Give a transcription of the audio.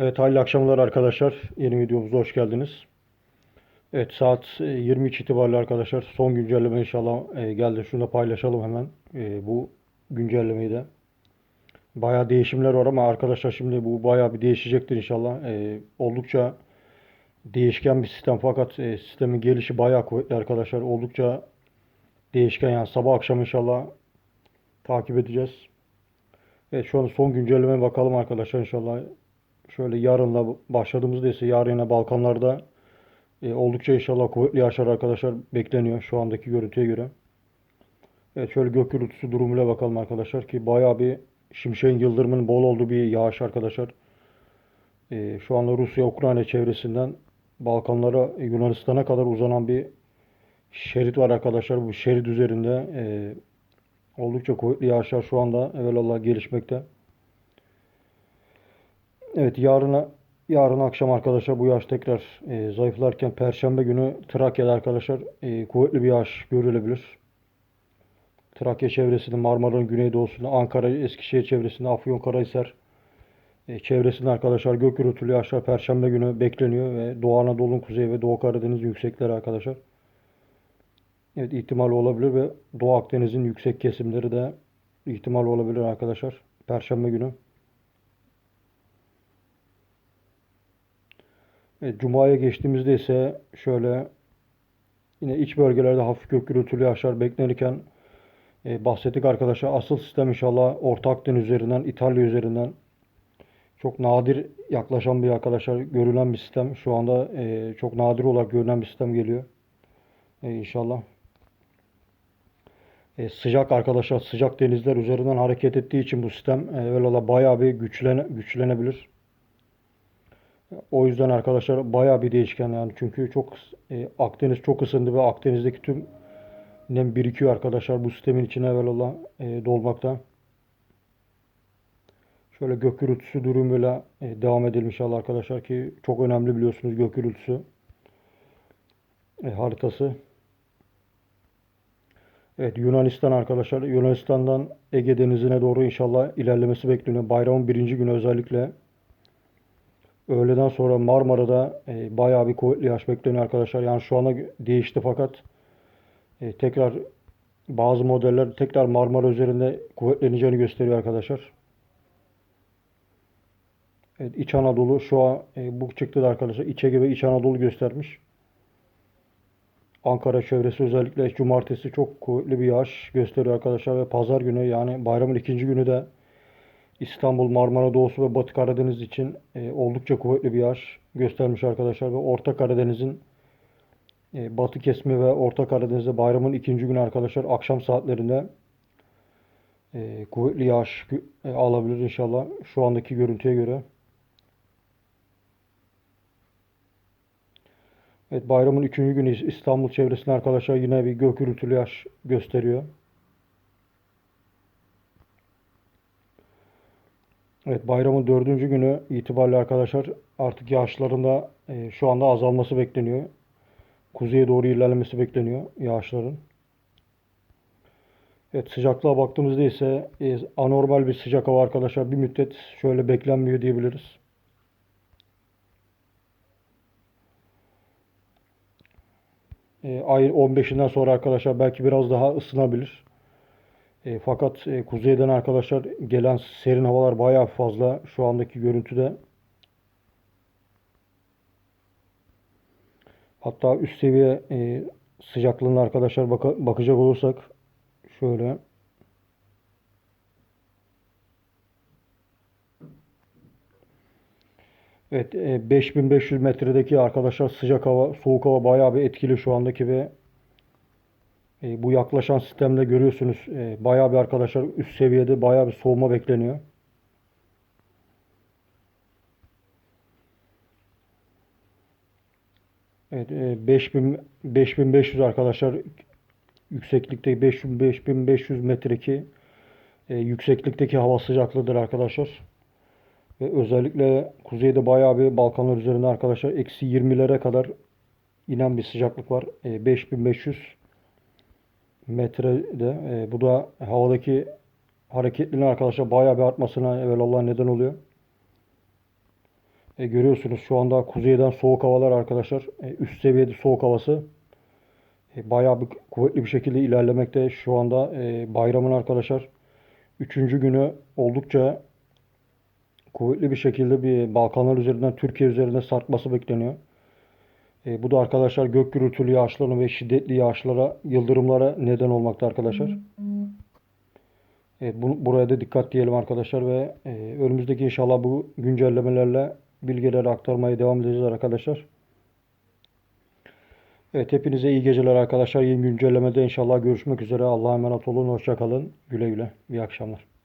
Evet hayırlı akşamlar arkadaşlar. Yeni videomuza hoş geldiniz. Evet saat e, 23 itibariyle arkadaşlar son güncelleme inşallah e, geldi. Şunu da paylaşalım hemen e, bu güncellemeyi de. Bayağı değişimler var ama arkadaşlar şimdi bu bayağı bir değişecektir inşallah. E, oldukça değişken bir sistem fakat e, sistemin gelişi bayağı kuvvetli arkadaşlar. Oldukça değişken yani sabah akşam inşallah takip edeceğiz. Evet şu an son güncellemeye bakalım arkadaşlar inşallah. Şöyle yarınla başladığımızda ise yarın yine Balkanlarda e, oldukça inşallah kuvvetli yağışlar arkadaşlar bekleniyor şu andaki görüntüye göre. Evet şöyle gök gürültüsü durumuyla bakalım arkadaşlar ki bayağı bir şimşeğin yıldırımın bol olduğu bir yağış arkadaşlar. E, şu anda Rusya-Ukrayna çevresinden Balkanlara Yunanistan'a kadar uzanan bir şerit var arkadaşlar. Bu şerit üzerinde e, oldukça kuvvetli yağışlar şu anda evvelallah gelişmekte. Evet yarına yarın akşam arkadaşlar bu yağış tekrar e, zayıflarken Perşembe günü Trakya'da arkadaşlar e, kuvvetli bir yağış görülebilir. Trakya çevresinde Marmara'nın güneydoğusunda Ankara, Eskişehir çevresinde Afyonkarahisar e, çevresinde arkadaşlar gök gürültülü yağışlar Perşembe günü bekleniyor ve Doğu Anadolu'nun kuzeyi ve Doğu Karadeniz yüksekleri arkadaşlar. Evet ihtimal olabilir ve Doğu Akdeniz'in yüksek kesimleri de ihtimal olabilir arkadaşlar. Perşembe günü. Cuma'ya geçtiğimizde ise şöyle yine iç bölgelerde hafif gök gürültülü yağışlar beklenirken e, bahsettik arkadaşlar. Asıl sistem inşallah Orta Akdeniz üzerinden, İtalya üzerinden çok nadir yaklaşan bir arkadaşlar görülen bir sistem. Şu anda e, çok nadir olarak görülen bir sistem geliyor. E, inşallah. E, sıcak arkadaşlar sıcak denizler üzerinden hareket ettiği için bu sistem e, evvelallah bayağı bir güçlene, güçlenebilir. O yüzden arkadaşlar bayağı bir değişken yani çünkü çok e, Akdeniz çok ısındı ve Akdeniz'deki tüm nem birikiyor arkadaşlar bu sistemin içine evvelallah e, dolmakta. Şöyle gök gürültüsü durumuyla e, devam edelim inşallah arkadaşlar ki çok önemli biliyorsunuz gök gürültüsü e, haritası. Evet Yunanistan arkadaşlar Yunanistan'dan Ege Denizi'ne doğru inşallah ilerlemesi bekleniyor. Bayramın birinci günü özellikle öğleden sonra Marmara'da e, bayağı bir kuvvetli yağış bekleniyor arkadaşlar. Yani şu anda değişti fakat e, tekrar bazı modeller tekrar Marmara üzerinde kuvvetleneceğini gösteriyor arkadaşlar. Evet, İç Anadolu şu an e, bu çıktı da arkadaşlar. İç Ege ve İç Anadolu göstermiş. Ankara çevresi özellikle cumartesi çok kuvvetli bir yağış gösteriyor arkadaşlar ve pazar günü yani bayramın ikinci günü de İstanbul, Marmara Doğusu ve Batı Karadeniz için e, oldukça kuvvetli bir yağış göstermiş arkadaşlar ve Orta Karadeniz'in e, batı kesimi ve Orta Karadeniz'de bayramın ikinci günü arkadaşlar akşam saatlerinde e, kuvvetli yağış e, alabilir inşallah şu andaki görüntüye göre. Evet bayramın üçüncü günü İstanbul çevresinde arkadaşlar yine bir gök gürültülü yağış gösteriyor. Evet bayramın dördüncü günü itibariyle arkadaşlar artık yağışların da e, şu anda azalması bekleniyor. Kuzeye doğru ilerlemesi bekleniyor yağışların. Evet sıcaklığa baktığımızda ise e, anormal bir sıcak hava arkadaşlar bir müddet şöyle beklenmiyor diyebiliriz. E, ay 15'inden sonra arkadaşlar belki biraz daha ısınabilir. E, fakat e, kuzeyden arkadaşlar gelen serin havalar bayağı fazla şu andaki görüntüde. Hatta üst seviye e, sıcaklığına arkadaşlar baka, bakacak olursak şöyle Evet, e, 5500 metredeki arkadaşlar sıcak hava, soğuk hava bayağı bir etkili şu andaki ve e, bu yaklaşan sistemde görüyorsunuz e, bayağı bir arkadaşlar üst seviyede bayağı bir soğuma bekleniyor. Evet, e, 5000 5500 arkadaşlar yükseklikte 5000 5500 metreki e, yükseklikteki hava sıcaklığıdır arkadaşlar. Ve özellikle kuzeyde bayağı bir Balkanlar üzerinde arkadaşlar eksi 20'lere kadar inen bir sıcaklık var. E, 5500 metrede. E, bu da havadaki hareketliliğin arkadaşlar bayağı bir artmasına evvelallah neden oluyor. E, görüyorsunuz şu anda kuzeyden soğuk havalar arkadaşlar. E, üst seviyede soğuk havası. E, bayağı bir kuvvetli bir şekilde ilerlemekte. Şu anda e, bayramın arkadaşlar 3. günü oldukça kuvvetli bir şekilde bir Balkanlar üzerinden Türkiye üzerinde sarkması bekleniyor. E, bu da arkadaşlar gök gürültülü yağışlara ve şiddetli yağışlara, yıldırımlara neden olmakta arkadaşlar. Evet, bu, buraya da dikkat diyelim arkadaşlar ve e, önümüzdeki inşallah bu güncellemelerle bilgileri aktarmaya devam edeceğiz arkadaşlar. Evet hepinize iyi geceler arkadaşlar. Yeni güncellemede inşallah görüşmek üzere. Allah'a emanet olun. Hoşça kalın. Güle güle. İyi akşamlar.